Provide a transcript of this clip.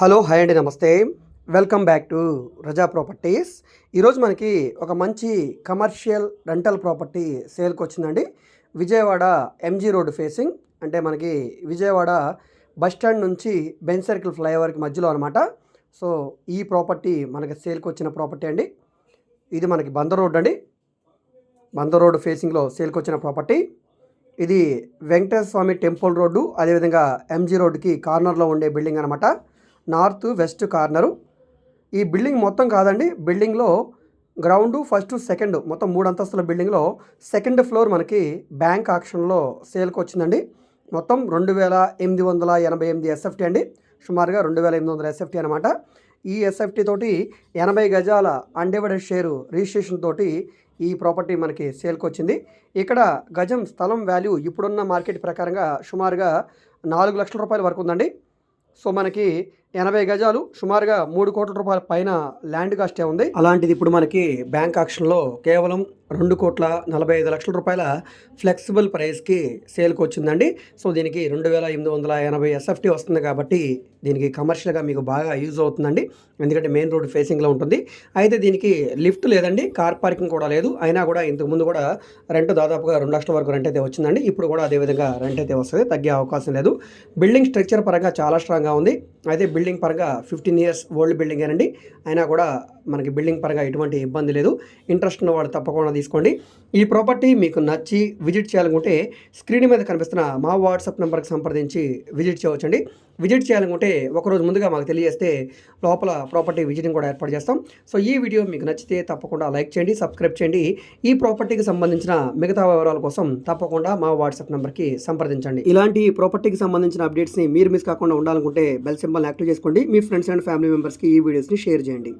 Hello hi అండి నమస్తే. Welcome back to Raza properties. ఈరోజు మనకి ఒక మంచి కమర్షియల్ రెంటల్ ప్రాపర్టీ సేల్కి వచ్చిందండి. Vijayawada M G road facing. అంటే మనకి విజయవాడ బస్ స్టాండ్ నుంచి బెంచ్ సర్కిల్ ఫ్లైఓవర్కి మధ్యలో అనమాట సో ఈ ప్రాపర్టీ మనకి సేల్కి వచ్చిన ప్రాపర్టీ అండి. ఇది మనకి బంద రోడ్ అండి. బంద రోడ్ ఫేసింగ్లో సేల్కి వచ్చిన ప్రాపర్టీ. ఇది వెంకటేశ్వర స్వామి టెంపుల్ రోడ్డు. అదేవిధంగా ఎంజీ రోడ్డుకి కార్నర్లో ఉండే బిల్డింగ్ అనమాట నార్త్ వెస్ట్ కార్నరు. ఈ బిల్డింగ్ మొత్తం కాదండి బిల్డింగ్లో గ్రౌండ్ ఫస్ట్ సెకండ్ మొత్తం మూడు అంతస్తుల బిల్డింగ్లో సెకండ్ ఫ్లోర్ మనకి బ్యాంక్ ఆక్షన్లో సేల్కి వచ్చిందండి. మొత్తం రెండు వేల ఎనిమిది వందల ఎనభై ఎనిమిది ఎస్ఎఫ్టీ అండి. సుమారుగా రెండు వేల ఎనిమిది వందల ఎస్ఎఫ్టీ అనమాట ఈ ఎస్ఎఫ్టీ తోటి ఎనభై గజాల అన్డివైడెడ్ షేరు రిజిస్ట్రేషన్ తోటి ఈ ప్రాపర్టీ మనకి సేల్కి వచ్చింది. ఇక్కడ గజం స్థలం వాల్యూ ఇప్పుడున్న మార్కెట్ ప్రకారంగా సుమారుగా నాలుగు లక్షల రూపాయల వరకు ఉందండి. సో మనకి ఎనభై గజాలు సుమారుగా మూడు కోట్ల రూపాయల పైన ల్యాండ్ కాస్టే ఉంది. అలాంటిది ఇప్పుడు మనకి బ్యాంక్ ఆక్షన్లో కేవలం రెండు కోట్ల నలభై ఐదు లక్షల రూపాయల ఫ్లెక్సిబుల్ ప్రైస్కి సేల్కి వచ్చిందండి. సో దీనికి రెండు వేల ఎనిమిది వందల ఎనభై ఎస్ఎఫ్టీ వస్తుంది కాబట్టి దీనికి కమర్షియల్గా మీకు బాగా యూజ్ అవుతుందండి. ఎందుకంటే మెయిన్ రోడ్ ఫేసింగ్లో ఉంటుంది. అయితే దీనికి లిఫ్ట్ లేదండి. కార్ పార్కింగ్ కూడా లేదు. అయినా కూడా ఇంతకుముందు కూడా రెంట్ దాదాపుగా రెండు లక్షల వరకు రెంట్ అయితే వచ్చిందండి. ఇప్పుడు కూడా అదేవిధంగా రెంట్ అయితే వస్తుంది. తగ్గే అవకాశం లేదు. బిల్డింగ్ స్ట్రక్చర్ పరంగా చాలా స్ట్రాంగ్గా ఉంది. అయితే బిల్డింగ్ పరంగా ఫిఫ్టీన్ ఇయర్స్ ఓల్డ్ బిల్డింగ్ ఏనండి. అయినా కూడా మనకి బిల్డింగ్ పరంగా ఎటువంటి ఇబ్బంది లేదు. ఇంట్రెస్ట్ ఉన్న వాళ్ళు తప్పకుండా తీసుకోండి. ఈ ప్రాపర్టీ మీకు నచ్చి విజిట్ చేయాలనుకుంటే స్క్రీన్ మీద కనిపిస్తున్న మా వాట్సాప్ నెంబర్కి సంప్రదించి విజిట్ చేయవచ్చండి. విజిట్ చేయాలనుకుంటే ఒకరోజు ముందుగా మాకు తెలియజేస్తే లోపల ప్రాపర్టీ విజిటింగ్ కూడా ఏర్పాటు చేస్తాం. సో ఈ వీడియో మీకు నచ్చితే తప్పకుండా లైక్ చేయండి సబ్స్క్రైబ్ చేయండి. ఈ ప్రాపర్టీకి సంబంధించిన మిగతా వివరాల కోసం తప్పకుండా మా వాట్సాప్ నెంబర్కి సంప్రదించండి. ఇలాంటి ప్రాపర్టీకి సంబంధించిన అప్డేట్స్ని మీరు మిస్ కాకుండా ఉండాలనుకుంటే బెల్ సింబల్ యాక్టివ్ చేసుకోండి. మీ ఫ్రెండ్స్ అండ్ ఫ్యామిలీ మెంబర్స్కి ఈ వీడియోస్ని షేర్ చేయండి.